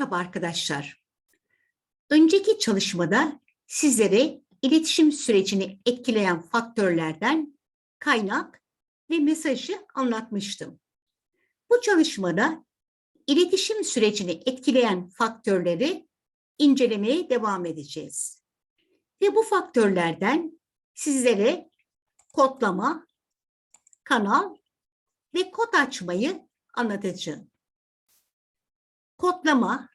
Merhaba arkadaşlar. Önceki çalışmada sizlere iletişim sürecini etkileyen faktörlerden kaynak ve mesajı anlatmıştım. Bu çalışmada iletişim sürecini etkileyen faktörleri incelemeye devam edeceğiz. Ve bu faktörlerden sizlere kodlama, kanal ve kod açmayı anlatacağım. Kodlama,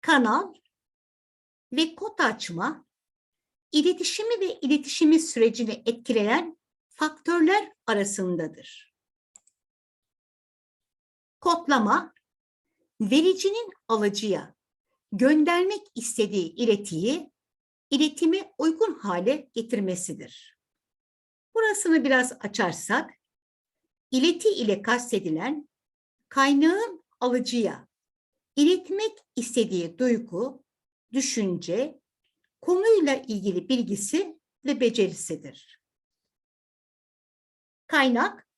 kanal ve kod açma iletişimi ve iletişimi sürecini etkileyen faktörler arasındadır. Kodlama, vericinin alıcıya göndermek istediği iletiyi iletime uygun hale getirmesidir. Burasını biraz açarsak, ileti ile kastedilen kaynağın alıcıya iletmek istediği duygu, düşünce, konuyla ilgili bilgisi ve becerisidir. Kaynak,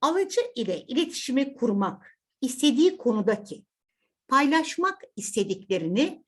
alıcı ile iletişimi kurmak, istediği konudaki, paylaşmak istediklerini,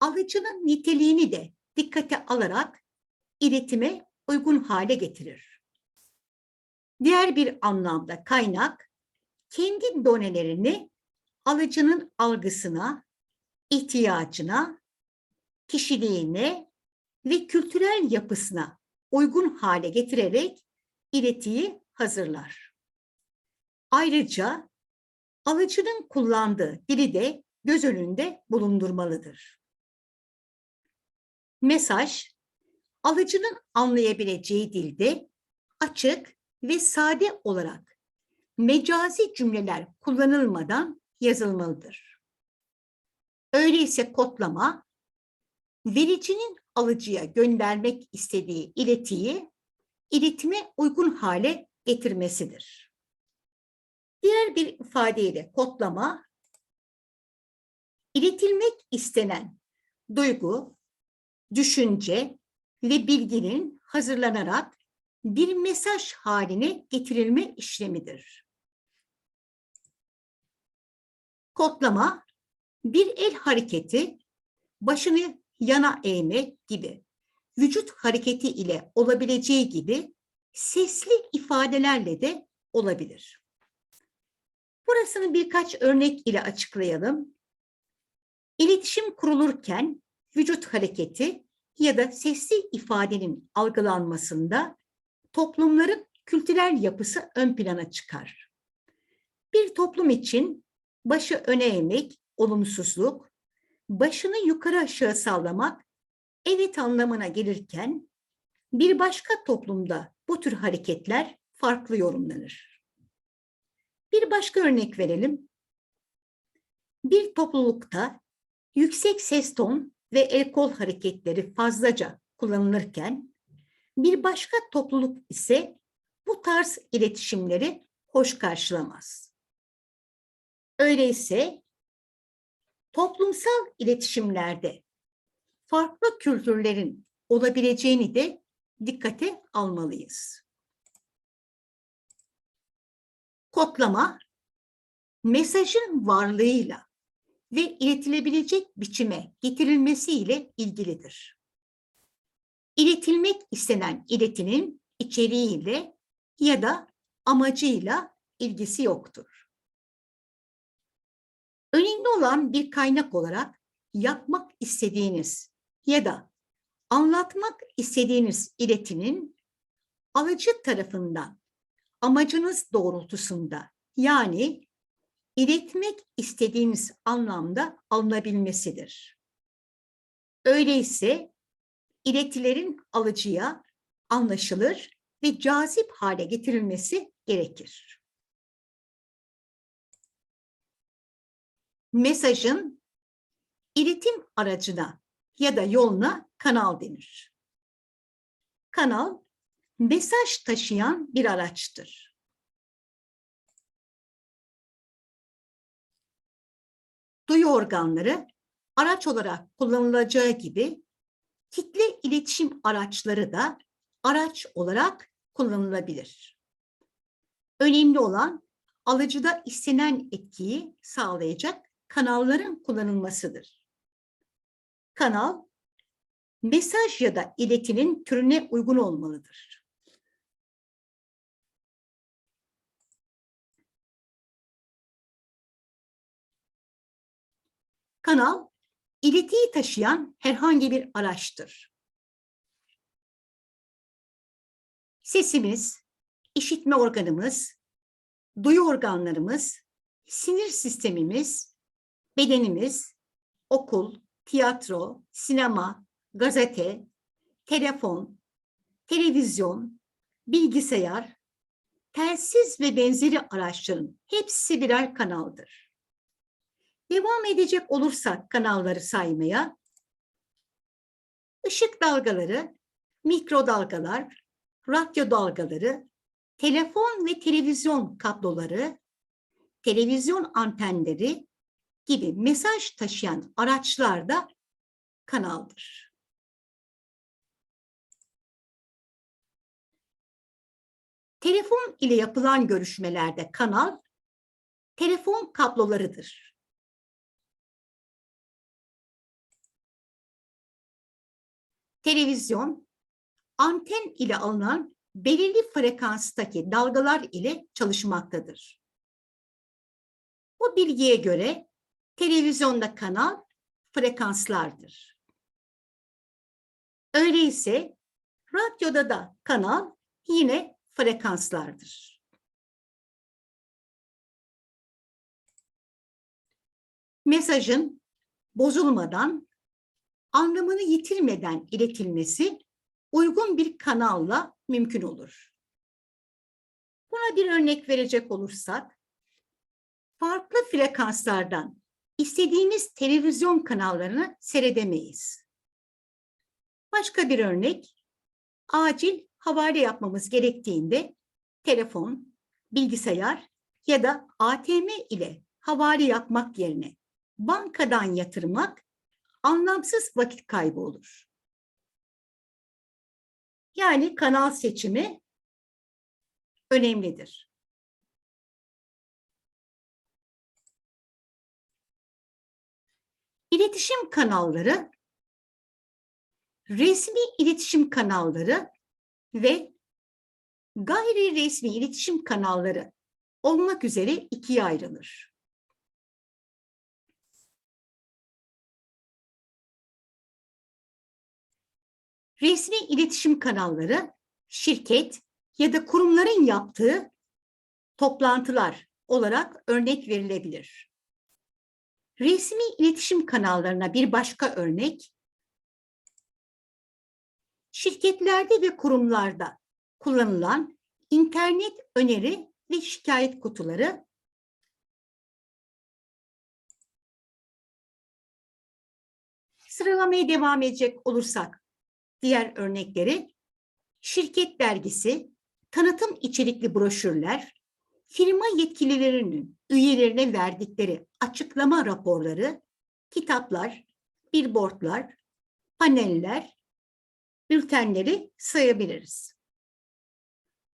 alıcının niteliğini de dikkate alarak iletime uygun hale getirir. Diğer bir anlamda kaynak, kendi donelerini alıcının algısına, ihtiyacına, kişiliğine ve kültürel yapısına uygun hale getirerek iletiyi hazırlar. Ayrıca alıcının kullandığı dili de göz önünde bulundurmalıdır. Mesaj, alıcının anlayabileceği dilde açık ve sade olarak mecazi cümleler kullanılmadan yazılmalıdır. Öyleyse kodlama, vericinin alıcıya göndermek istediği iletiyi iletime uygun hale getirmesidir. Diğer bir ifadeyle kodlama, iletilmek istenen duygu, düşünce ve bilginin hazırlanarak bir mesaj haline getirilme işlemidir. Kodlama, bir el hareketi, başını yana eğmek gibi, vücut hareketi ile olabileceği gibi sesli ifadelerle de olabilir. Burasını birkaç örnek ile açıklayalım. İletişim kurulurken vücut hareketi ya da sesli ifadenin algılanmasında toplumların kültürel yapısı ön plana çıkar. Bir toplum için başı öne eğmek, olumsuzluk, başını yukarı aşağı sallamak evet anlamına gelirken bir başka toplumda bu tür hareketler farklı yorumlanır. Bir başka örnek verelim. Bir toplulukta yüksek ses ton ve el kol hareketleri fazlaca kullanılırken bir başka topluluk ise bu tarz iletişimleri hoş karşılamaz. Öyleyse toplumsal iletişimlerde farklı kültürlerin olabileceğini de dikkate almalıyız. Kodlama, mesajın varlığıyla ve iletilebilecek biçime getirilmesiyle ilgilidir. İletilmek istenen iletinin içeriğiyle ya da amacıyla ilgisi yoktur. Önemli olan bir kaynak olarak yapmak istediğiniz ya da anlatmak istediğiniz iletinin alıcı tarafından amacınız doğrultusunda yani iletmek istediğiniz anlamda alınabilmesidir. Öyleyse iletilerin alıcıya anlaşılır ve cazip hale getirilmesi gerekir. Mesajın iletim aracına ya da yoluna kanal denir. Kanal, mesaj taşıyan bir araçtır. Duyu organları araç olarak kullanılacağı gibi kitle iletişim araçları da araç olarak kullanılabilir. Önemli olan alıcıda istenen etkiyi sağlayacak kanalların kullanılmasıdır. Kanal, mesaj ya da iletinin türüne uygun olmalıdır. Kanal, iletiyi taşıyan herhangi bir araçtır. Sesimiz, işitme organımız, duyu organlarımız, sinir sistemimiz, bedenimiz, okul, tiyatro, sinema, gazete, telefon, televizyon, bilgisayar, telsiz ve benzeri araçların hepsi birer kanaldır. Devam edecek olursak kanalları saymaya, ışık dalgaları, mikrodalgalar, radyo dalgaları, telefon ve televizyon kabloları, televizyon antenleri gibi mesaj taşıyan araçlar da kanaldır. Telefon ile yapılan görüşmelerde kanal, telefon kablolarıdır. Televizyon, anten ile alınan belirli frekanstaki dalgalar ile çalışmaktadır. Bu bilgiye göre televizyonda kanal frekanslardır. Öyleyse radyoda da kanal yine frekanslardır. Mesajın bozulmadan, anlamını yitirmeden iletilmesi uygun bir kanalla mümkün olur. Buna bir örnek verecek olursak, farklı frekanslardan istediğimiz televizyon kanallarını seyredemeyiz. Başka bir örnek, acil havale yapmamız gerektiğinde telefon, bilgisayar ya da ATM ile havale yapmak yerine bankadan yatırmak anlamsız vakit kaybı olur. Yani kanal seçimi önemlidir. İletişim kanalları, resmi iletişim kanalları ve gayri resmi iletişim kanalları olmak üzere ikiye ayrılır. Resmi iletişim kanalları şirket ya da kurumların yaptığı toplantılar olarak örnek verilebilir. Resmi iletişim kanallarına bir başka örnek, şirketlerde ve kurumlarda kullanılan internet öneri ve şikayet kutuları, sıralamaya devam edecek olursak diğer örnekleri, şirket dergisi, tanıtım içerikli broşürler, firma yetkililerinin üyelerine verdikleri açıklama raporları, kitaplar, billboardlar, paneller, bültenleri sayabiliriz.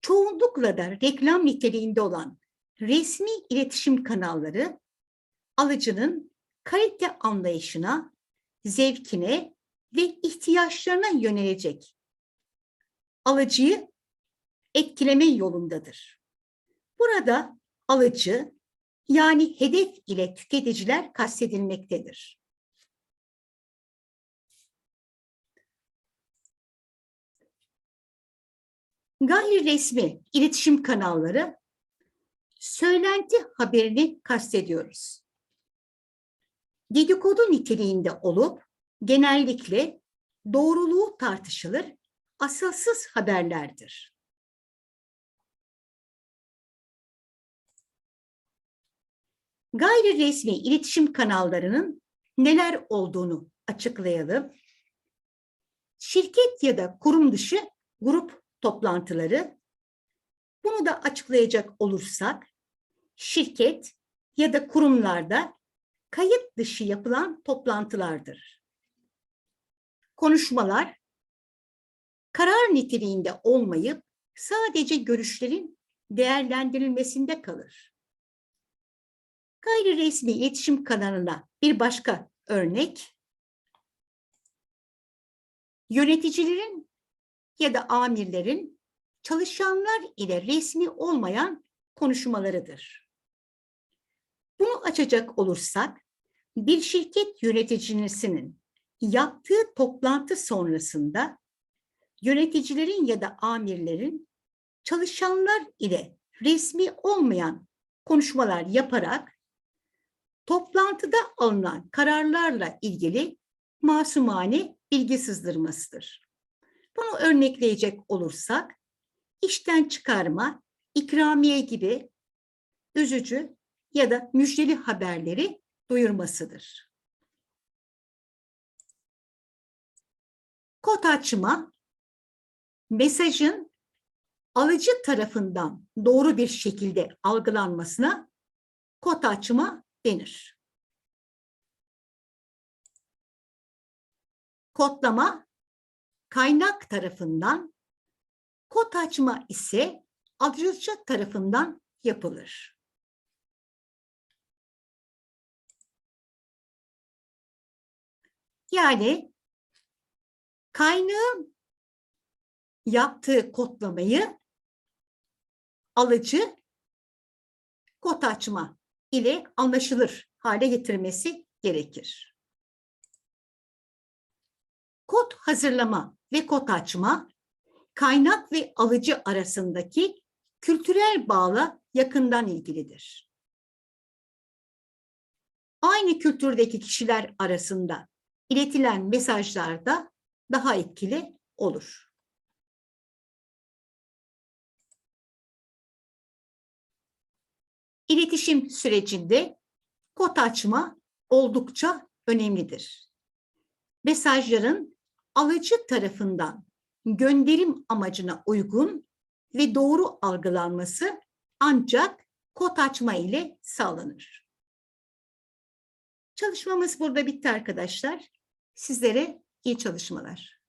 Çoğunlukla da reklam niteliğinde olan resmi iletişim kanalları alıcının kalite anlayışına, zevkine ve ihtiyaçlarına yönelecek alıcıyı etkileme yolundadır. Burada alıcı yani hedef ile tüketiciler kastedilmektedir. Gayri resmi iletişim kanalları söylenti haberini kastediyoruz. Dedikodu niteliğinde olup genellikle doğruluğu tartışılır, asılsız haberlerdir. Gayri resmi iletişim kanallarının neler olduğunu açıklayalım. Şirket ya da kurum dışı grup toplantıları. Bunu da açıklayacak olursak, şirket ya da kurumlarda kayıt dışı yapılan toplantılardır. Konuşmalar karar niteliğinde olmayıp sadece görüşlerin değerlendirilmesinde kalır. Gayri resmi iletişim kanalına bir başka örnek. Yöneticilerin ya da amirlerin çalışanlar ile resmi olmayan konuşmalarıdır. Bunu açacak olursak, bir şirket yöneticisinin yaptığı toplantı sonrasında yöneticilerin ya da amirlerin çalışanlar ile resmi olmayan konuşmalar yaparak toplantıda alınan kararlarla ilgili masumane bilgi sızdırmasıdır. Bunu örnekleyecek olursak, işten çıkarma, ikramiye gibi üzücü ya da müjdeli haberleri duyurmasıdır. Kod açma, mesajın alıcı tarafından doğru bir şekilde algılanmasına kod açma denir. Kodlama kaynak tarafından, kod açma ise alıcı tarafından yapılır. Yani kaynağın yaptığı kodlamayı alıcı kod açma ile anlaşılır hale getirmesi gerekir. Kod hazırlama ve kod açma, kaynak ve alıcı arasındaki kültürel bağla yakından ilgilidir. Aynı kültürdeki kişiler arasında iletilen mesajlar da daha etkili olur. İletişim sürecinde kod açma oldukça önemlidir. Mesajların alıcı tarafından gönderim amacına uygun ve doğru algılanması ancak kod açma ile sağlanır. Çalışmamız burada bitti arkadaşlar. Sizlere iyi çalışmalar.